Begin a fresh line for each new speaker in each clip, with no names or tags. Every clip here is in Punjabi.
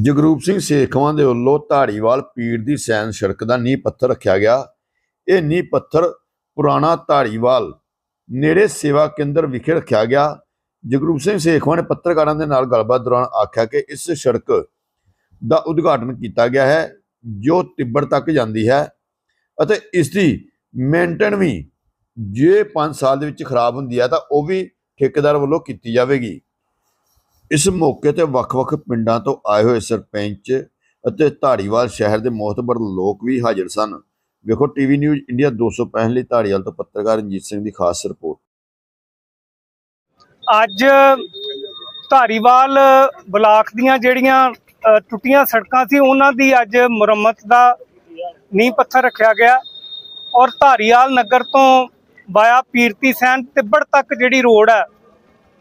ਜਗਰੂਪ ਸਿੰਘ ਸੇਖਵਾਂ ਦੇ ਵੱਲੋਂ ਧਾਰੀਵਾਲ ਪੀਰ ਦੀ ਸੈਨ ਸੜਕ ਦਾ ਨੀਂਹ ਪੱਥਰ ਰੱਖਿਆ ਗਿਆ। ਇਹ ਨੀਂਹ ਪੱਥਰ ਪੁਰਾਣਾ ਧਾਰੀਵਾਲ ਨੇੜੇ ਸੇਵਾ ਕੇਂਦਰ ਵਿਖੇ ਰੱਖਿਆ ਗਿਆ। ਜਗਰੂਪ ਸਿੰਘ ਸੇਖਵਾਂ ਨੇ ਪੱਤਰਕਾਰਾਂ ਦੇ ਨਾਲ ਗੱਲਬਾਤ ਦੌਰਾਨ ਆਖਿਆ ਕਿ ਇਸ ਸੜਕ ਦਾ ਉਦਘਾਟਨ ਕੀਤਾ ਗਿਆ ਹੈ, ਜੋ ਤਿੱਬੜ ਤੱਕ ਜਾਂਦੀ ਹੈ ਅਤੇ ਇਸ ਦੀ ਮੇਨਟੇਨ ਵੀ ਜੇ 5 ਸਾਲ ਦੇ ਵਿੱਚ ਖਰਾਬ ਹੁੰਦੀ ਹੈ ਤਾਂ ਉਹ ਵੀ ਠੇਕੇਦਾਰ ਵੱਲੋਂ ਕੀਤੀ ਜਾਵੇਗੀ। ਇਸ ਮੌਕੇ ਤੇ ਵੱਖ-ਵੱਖ ਪਿੰਡਾਂ ਤੋਂ ਆਏ ਹੋਏ ਸਰਪੰਚ ਅਤੇ ਧਾਰੀਵਾਲ ਸ਼ਹਿਰ ਦੇ ਮੋਹਤਬਰ ਲੋਕ ਵੀ ਹਾਜ਼ਰ ਸਨ। ਵੇਖੋ ਟੀਵੀ ਨਿਊਜ਼ ਇੰਡੀਆ 265 ਲਈ ਧਾਰੀਵਾਲ ਤੋਂ ਪੱਤਰਕਾਰ ਰਣਜੀਤ ਸਿੰਘ ਦੀ ਖਾਸ ਰਿਪੋਰਟ।
ਅੱਜ ਧਾਰੀਵਾਲ ਬਲਾਕ ਦੀਆਂ ਜਿਹੜੀਆਂ ਟੁੱਟੀਆਂ ਸੜਕਾਂ ਸੀ, ਉਹਨਾਂ ਦੀ ਅੱਜ ਮੁਰੰਮਤ ਦਾ ਨੀਂਹ ਪੱਥਰ ਰੱਖਿਆ ਗਿਆ ਔਰ ਧਾਰੀਵਾਲ ਨਗਰ ਤੋਂ ਵਾਇਆ ਪੀਰਤੀ ਸੈਨ ਤਿੱਬੜ ਤੱਕ ਜਿਹੜੀ ਰੋਡ ਹੈ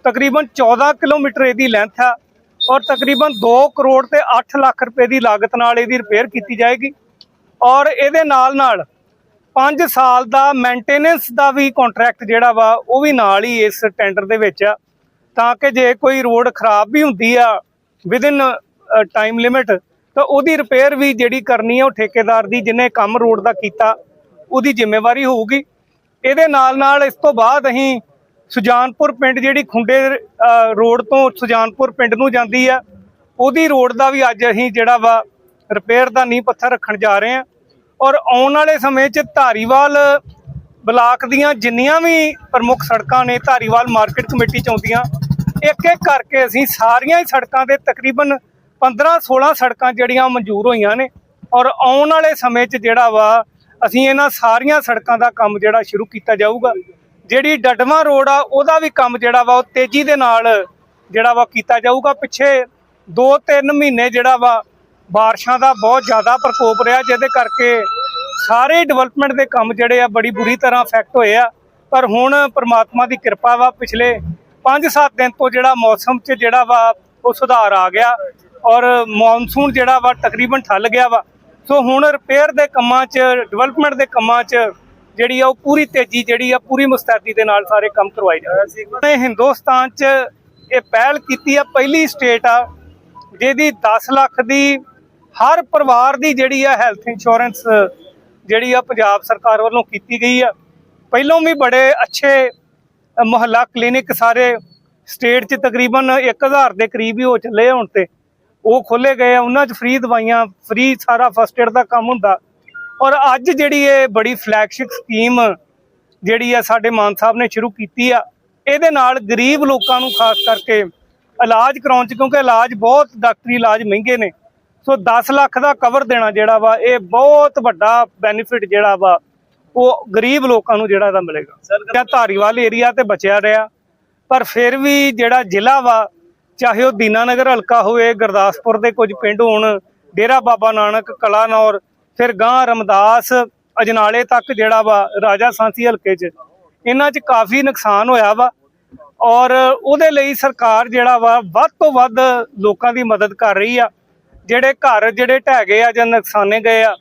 ਤਕਰੀਬਨ 14 ਕਿਲੋਮੀਟਰ ਇਹਦੀ ਲੈਂਥ ਆ ਔਰ ਤਕਰੀਬਨ 2 ਕਰੋੜ ਤੇ 8 ਲੱਖ ਰੁਪਏ ਦੀ ਲਾਗਤ ਨਾਲ ਇਹਦੀ ਰਿਪੇਅਰ ਕੀਤੀ ਜਾਏਗੀ। ਔਰ ਇਹਦੇ ਨਾਲ ਨਾਲ 5 ਸਾਲ ਦਾ ਮੇਨਟੇਨੈਂਸ ਦਾ ਵੀ ਕੰਟਰੈਕਟ ਜਿਹੜਾ ਵਾ, ਉਹ ਵੀ ਨਾਲ ਹੀ ਇਸ ਟੈਂਡਰ ਦੇ ਵਿੱਚ ਆ। ਤਾਂ ਕਿ ਜੇ ਕੋਈ ਰੋਡ ਖਰਾਬ ਵੀ ਹੁੰਦੀ ਆ ਵਿਦਿਨ ਟਾਈਮ ਲਿਮਿਟ ਤਾਂ ਉਹਦੀ ਰਿਪੇਅਰ ਵੀ ਜਿਹੜੀ ਕਰਨੀ ਆ ਉਹ ਠੇਕੇਦਾਰ ਦੀ, ਜਿਹਨੇ ਕੰਮ ਰੋਡ ਦਾ ਕੀਤਾ, ਉਹਦੀ ਜ਼ਿੰਮੇਵਾਰੀ ਹੋਊਗੀ। ਇਹਦੇ ਨਾਲ ਨਾਲ ਇਸ ਤੋਂ ਬਾਅਦ ਅਸੀਂ ਸੁਜਾਨਪੁਰ ਪਿੰਡ ਜਿਹੜੀ ਖੁੰਡੇ ਰੋਡ ਤੋਂ ਸੁਜਾਨਪੁਰ ਪਿੰਡ ਨੂੰ ਜਾਂਦੀ ਆ, ਉਹਦੀ ਰੋਡ ਦਾ ਵੀ ਅੱਜ ਅਸੀਂ ਜਿਹੜਾ ਵਾ ਰਿਪੇਅਰ ਦਾ ਨੀਂਹ ਪੱਥਰ ਰੱਖਣ ਜਾ ਰਹੇ ਹਾਂ। ਔਰ ਆਉਣ ਵਾਲੇ ਸਮੇਂ 'ਚ ਧਾਰੀਵਾਲ ਬਲਾਕ ਦੀਆਂ ਜਿੰਨੀਆਂ ਵੀ ਪ੍ਰਮੁੱਖ ਸੜਕਾਂ ਨੇ ਧਾਰੀਵਾਲ ਮਾਰਕੀਟ ਕਮੇਟੀ ਚ ਆਉਂਦੀਆਂ ਇੱਕ ਇੱਕ ਕਰਕੇ ਅਸੀਂ ਸਾਰੀਆਂ ਹੀ ਸੜਕਾਂ ਦੇ ਤਕਰੀਬਨ 15 16 ਸੜਕਾਂ ਜਿਹੜੀਆਂ ਮਨਜ਼ੂਰ ਹੋਈਆਂ ਨੇ। ਔਰ ਆਉਣ ਵਾਲੇ ਸਮੇਂ 'ਚ ਜਿਹੜਾ ਵਾ ਅਸੀਂ ਇਹਨਾਂ ਸਾਰੀਆਂ ਸੜਕਾਂ ਦਾ ਕੰਮ ਜਿਹੜਾ ਸ਼ੁਰੂ ਕੀਤਾ ਜਾਊਗਾ। ਜਿਹੜੀ ਡਟਵਾ ਰੋਡ ਆ, ਉਹਦਾ ਵੀ ਕੰਮ ਜਿਹੜਾ ਵਾ, ਉਹ ਤੇਜ਼ੀ ਦੇ ਨਾਲ ਜਿਹੜਾ ਵਾ ਕੀਤਾ ਜਾਊਗਾ। ਪਿੱਛੇ 2-3 ਮਹੀਨੇ ਜਿਹੜਾ ਵਾ, ਬਾਰਿਸ਼ਾਂ ਦਾ ਬਹੁਤ ਜ਼ਿਆਦਾ ਪ੍ਰਕੋਪ ਰਿਹਾ, ਜਿਹਦੇ ਕਰਕੇ ਸਾਰੇ ਡਿਵੈਲਪਮੈਂਟ ਦੇ ਕੰਮ ਜਿਹੜੇ ਆ, ਬੜੀ ਬੁਰੀ ਤਰ੍ਹਾਂ ਅਫੈਕਟ ਹੋਏ ਆ। ਪਰ ਹੁਣ ਪ੍ਰਮਾਤਮਾ ਦੀ ਕਿਰਪਾ ਵਾ, ਪਿਛਲੇ 5-7 ਦਿਨ ਤੋਂ ਜਿਹੜਾ ਮੌਸਮ 'ਚ ਜਿਹੜਾ ਵਾ, ਉਹ ਸੁਧਾਰ ਆ ਗਿਆ ਔਰ ਮੌਨਸੂਨ ਜਿਹੜਾ ਵਾ, ਤਕਰੀਬਨ ਠੱਲ ਗਿਆ ਵਾ। ਸੋ ਹੁਣ ਰਿਪੇਅਰ ਦੇ ਕੰਮਾਂ 'ਚ ਡਿਵੈਲਪਮੈਂਟ ਦੇ ਕੰਮਾਂ 'ਚ ਜਿਹੜੀ ਆ ਉਹ ਪੂਰੀ ਤੇਜ਼ੀ ਜਿਹੜੀ ਆ, ਪੂਰੀ ਮੁਸਤੈਦੀ ਦੇ ਨਾਲ ਸਾਰੇ ਕੰਮ ਕਰਵਾਏ ਜਾ ਰਹੇ ਸੀ। ਨੇ ਹਿੰਦੁਸਤਾਨ 'ਚ ਇਹ ਪਹਿਲ ਕੀਤੀ ਆ, ਪਹਿਲੀ ਸਟੇਟ ਆ, ਜਿਹਦੀ 10 ਲੱਖ ਦੀ ਹਰ ਪਰਿਵਾਰ ਦੀ ਜਿਹੜੀ ਆ ਹੈਲਥ ਇੰਸ਼ੋਰੈਂਸ ਜਿਹੜੀ ਆ ਪੰਜਾਬ ਸਰਕਾਰ ਵੱਲੋਂ ਕੀਤੀ ਗਈ ਆ। ਪਹਿਲੋਂ ਵੀ ਬੜੇ ਅੱਛੇ ਮੁਹੱਲਾ ਕਲੀਨਿਕ ਸਾਰੇ ਸਟੇਟ 'ਚ ਤਕਰੀਬਨ 1000 ਦੇ ਕਰੀਬ ਹੀ ਹੋ ਚੱਲੇ ਹੁਣ ਤੇ। ਉਹ ਖੋਲੇ ਗਏ ਆ, ਉਹਨਾਂ 'ਚ ਫ੍ਰੀ ਦਵਾਈਆਂ ਫ੍ਰੀ ਸਾਰਾ ਫਸਟ ਏਡ ਦਾ ਕੰਮ ਹੁੰਦਾ। ਔਰ ਅੱਜ ਜਿਹੜੀ ਇਹ ਬੜੀ ਫਲੈਗਸ਼ਿਪ ਸਕੀਮ ਜਿਹੜੀ ਆ ਸਾਡੇ ਮਾਨ ਸਾਹਿਬ ਨੇ ਸ਼ੁਰੂ ਕੀਤੀ ਆ ਇਹਦੇ ਨਾਲ ਗਰੀਬ ਲੋਕਾਂ ਨੂੰ ਖਾਸ ਕਰਕੇ ਇਲਾਜ ਕਰਾਉਣ 'ਚ ਕਿਉਂਕਿ ਇਲਾਜ ਬਹੁਤ ਡਾਕਟਰੀ ਇਲਾਜ ਮਹਿੰਗੇ ਨੇ ਸੋ 10 ਲੱਖ ਦਾ ਕਵਰ ਦੇਣਾ ਜਿਹੜਾ ਵਾ ਇਹ ਬਹੁਤ ਵੱਡਾ ਬੈਨੀਫਿਟ ਜਿਹੜਾ ਵਾ ਉਹ ਗਰੀਬ ਲੋਕਾਂ ਨੂੰ ਜਿਹੜਾ ਦਾ ਮਿਲੇਗਾ। ਜਾਂ ਧਾਰੀਵਾਲ ਏਰੀਆ ਤੇ ਬਚਿਆ ਰਿਹਾ ਪਰ ਫਿਰ ਵੀ ਜਿਹੜਾ ਜ਼ਿਲ੍ਹਾ ਵਾ ਚਾਹੇ ਉਹ ਦੀਨਾਨਗਰ ਹਲਕਾ ਹੋਵੇ ਗੁਰਦਾਸਪੁਰ ਦੇ ਕੁਝ ਪਿੰਡ ਹੋਣ ਡੇਰਾ ਬਾਬਾ ਨਾਨਕ ਕਲਾਨੌਰ ਫਿਰ ਗਾਂ ਰਮਦਾਸ ਅਜਨਾਲੇ ਤੱਕ ਜਿਹੜਾ ਵਾ, ਰਾਜਾ ਸਾਂਸੀ ਹਲਕੇ 'ਚ। ਇਹਨਾਂ 'ਚ ਕਾਫੀ ਨੁਕਸਾਨ ਹੋਇਆ ਵਾ ਔਰ ਉਹਦੇ ਲਈ ਸਰਕਾਰ ਜਿਹੜਾ ਵਾ, ਵੱਧ ਤੋਂ ਵੱਧ ਲੋਕਾਂ ਦੀ ਮਦਦ ਕਰ ਰਹੀ ਆ। ਜਿਹੜੇ ਘਰ ਜਿਹੜੇ ਢਹਿ ਗਏ ਆ ਜਾਂ ਨੁਕਸਾਨੇ ਗਏ ਆ,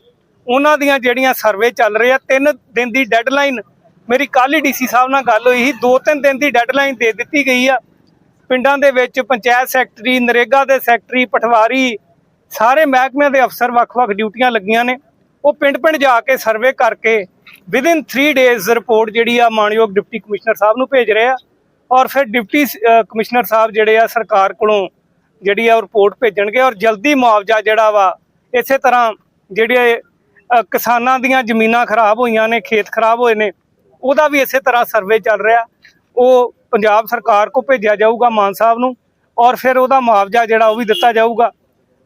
ਉਹਨਾਂ ਦੀਆਂ ਜਿਹੜੀਆਂ ਸਰਵੇ ਚੱਲ ਰਹੇ ਆ, ਤਿੰਨ ਦਿਨ ਦੀ ਡੈਡਲਾਈਨ ਮੇਰੀ ਕੱਲ੍ਹ ਹੀ ਡੀਸੀ ਸਾਹਿਬ ਨਾਲ ਗੱਲ ਹੋਈ ਸੀ, ਦੋ ਤਿੰਨ ਦਿਨ ਦੀ ਡੈਡਲਾਈਨ ਦੇ ਦਿੱਤੀ ਗਈ ਆ। ਪਿੰਡਾਂ ਦੇ ਵਿੱਚ ਪੰਚਾਇਤ ਸੈਕਟਰੀ ਨਰੇਗਾ ਦੇ ਸੈਕਟਰੀ ਪਟਵਾਰੀ ਸਾਰੇ ਮਹਿਕਮਿਆਂ ਦੇ ਅਫਸਰ ਵੱਖ-ਵੱਖ ਡਿਊਟੀਆਂ ਲੱਗੀਆਂ ਨੇ। ਉਹ ਪਿੰਡ-ਪਿੰਡ ਜਾ ਕੇ ਸਰਵੇ ਕਰਕੇ ਵਿਦਿਨ 3 ਡੇਜ਼ ਰਿਪੋਰਟ ਜਿਹੜੀ ਆ ਮਾਨਯੋਗ ਡਿਪਟੀ ਕਮਿਸ਼ਨਰ ਸਾਹਿਬ ਨੂੰ ਭੇਜ ਰਹੇ ਆ। ਔਰ ਫਿਰ ਡਿਪਟੀ ਕਮਿਸ਼ਨਰ ਸਾਹਿਬ ਜਿਹੜੇ ਆ ਸਰਕਾਰ ਕੋਲੋਂ ਜਿਹੜੀ ਆ ਰਿਪੋਰਟ ਭੇਜਣਗੇ। ਔਰ ਜਲਦੀ ਮੁਆਵਜ਼ਾ ਜਿਹੜਾ ਵਾ ਇਸੇ ਤਰ੍ਹਾਂ ਜਿਹੜੇ ਕਿਸਾਨਾਂ ਦੀਆਂ ਜ਼ਮੀਨਾਂ ਖਰਾਬ ਹੋਈਆਂ ਨੇ, ਖੇਤ ਖਰਾਬ ਹੋਏ ਨੇ, ਉਹਦਾ ਵੀ ਇਸੇ ਤਰ੍ਹਾਂ ਸਰਵੇ ਚੱਲ ਰਿਹਾ। ਉਹ ਪੰਜਾਬ ਸਰਕਾਰ ਕੋ ਭੇਜਿਆ ਜਾਊਗਾ ਮਾਨ ਸਾਹਿਬ ਨੂੰ। ਔਰ ਫਿਰ ਉਹਦਾ ਮੁਆਵਜ਼ਾ ਜਿਹੜਾ ਉਹ ਵੀ ਦਿੱਤਾ ਜਾਊਗਾ।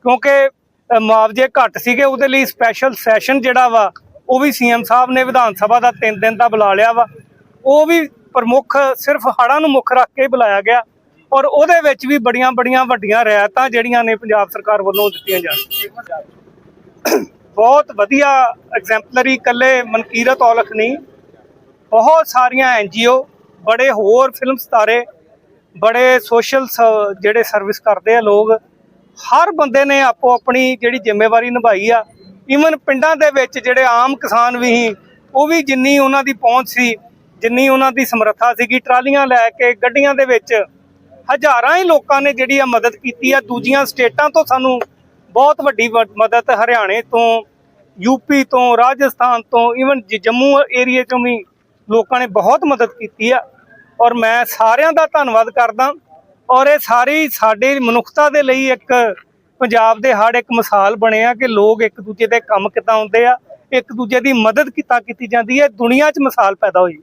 ਕਿਉਂਕਿ ਮੁਆਵਜ਼ੇ ਘੱਟ ਸੀਗੇ, ਉਹਦੇ ਲਈ ਸਪੈਸ਼ਲ ਸੈਸ਼ਨ ਜਿਹੜਾ ਵਾ, ਉਹ ਵੀ ਸੀਐਮ ਸਾਹਿਬ ਨੇ ਵਿਧਾਨ ਸਭਾ ਦਾ 3 ਦਿਨ ਦਾ ਬੁਲਾ ਲਿਆ ਵਾ। ਉਹ ਵੀ ਪ੍ਰਮੁੱਖ, ਸਿਰਫ ਹੜ੍ਹਾਂ ਨੂੰ ਮੁੱਖ ਰੱਖ ਕੇ ਬੁਲਾਇਆ ਗਿਆ। ਔਰ ਉਹਦੇ ਵਿੱਚ ਵੀ ਬੜੀਆਂ ਬੜੀਆਂ ਵੱਡੀਆਂ ਰਿਆਇਤਾਂ ਜਿਹੜੀਆਂ ਨੇ ਪੰਜਾਬ ਸਰਕਾਰ ਵੱਲੋਂ ਦਿੱਤੀਆਂ ਜਾਣ ਬਹੁਤ ਵਧੀਆ ਐਗਜ਼ੈਂਪਲਰੀ ਕੱਲੇ ਮਨਕੀਰਤ ਔਲਖ ਨਹੀਂ, ਬਹੁਤ ਸਾਰੀਆਂ ਐਨਜੀਓ ਬੜੇ ਹੋਰ ਫਿਲਮ ਸਤਾਰੇ, ਬੜੇ ਸੋਸ਼ਲ ਜਿਹੜੇ ਸਰਵਿਸ ਕਰਦੇ ਆ ਲੋਕ ਹਰ ਬੰਦੇ ਨੇ ਆਪੋ ਆਪਣੀ ਜਿਹੜੀ ਜ਼ਿੰਮੇਵਾਰੀ ਨਿਭਾਈ ਆ ਈਵਨ ਪਿੰਡਾਂ ਦੇ ਵਿੱਚ ਜਿਹੜੇ ਆਮ ਕਿਸਾਨ ਵੀ ਸੀ, ਉਹ ਵੀ ਜਿੰਨੀ ਉਹਨਾਂ ਦੀ ਪਹੁੰਚ ਸੀ, ਜਿੰਨੀ ਉਹਨਾਂ ਦੀ ਸਮਰੱਥਾ ਸੀਗੀ, ਟਰਾਲੀਆਂ ਲੈ ਕੇ ਗੱਡੀਆਂ ਦੇ ਵਿੱਚ ਹਜ਼ਾਰਾਂ ਹੀ ਲੋਕਾਂ ਨੇ ਜਿਹੜੀ ਆ ਮਦਦ ਕੀਤੀ ਆ। ਦੂਜੀਆਂ ਸਟੇਟਾਂ ਤੋਂ ਸਾਨੂੰ ਬਹੁਤ ਵੱਡੀ ਮਦਦ ਹਰਿਆਣੇ ਤੋਂ ਯੂਪੀ ਤੋਂ, ਰਾਜਸਥਾਨ ਤੋਂ ਇਵਨ ਜੰਮੂ ਏਰੀਆ ਚੋਂ ਵੀ ਲੋਕਾਂ ਨੇ ਬਹੁਤ ਮਦਦ ਕੀਤੀ ਆ। ਔਰ ਮੈਂ ਸਾਰਿਆਂ ਦਾ ਧੰਨਵਾਦ ਕਰਦਾ। ਔਰ ਇਹ ਸਾਰੀ ਸਾਡੀ ਮਨੁੱਖਤਾ ਦੇ ਲਈ ਇੱਕ ਪੰਜਾਬ ਦੇ ਹੜ ਇੱਕ ਮਿਸਾਲ ਬਣੇ ਆ ਕਿ ਲੋਕ ਇੱਕ ਦੂਜੇ ਦੇ ਕੰਮ ਕਿੱਦਾਂ ਆਉਂਦੇ ਆ, ਇੱਕ ਦੂਜੇ ਦੀ ਮਦਦ ਕਿੱਦਾਂ ਕੀਤੀ ਜਾਂਦੀ ਹੈ ਦੁਨੀਆ 'ਚ ਮਿਸਾਲ ਪੈਦਾ ਹੋਈ।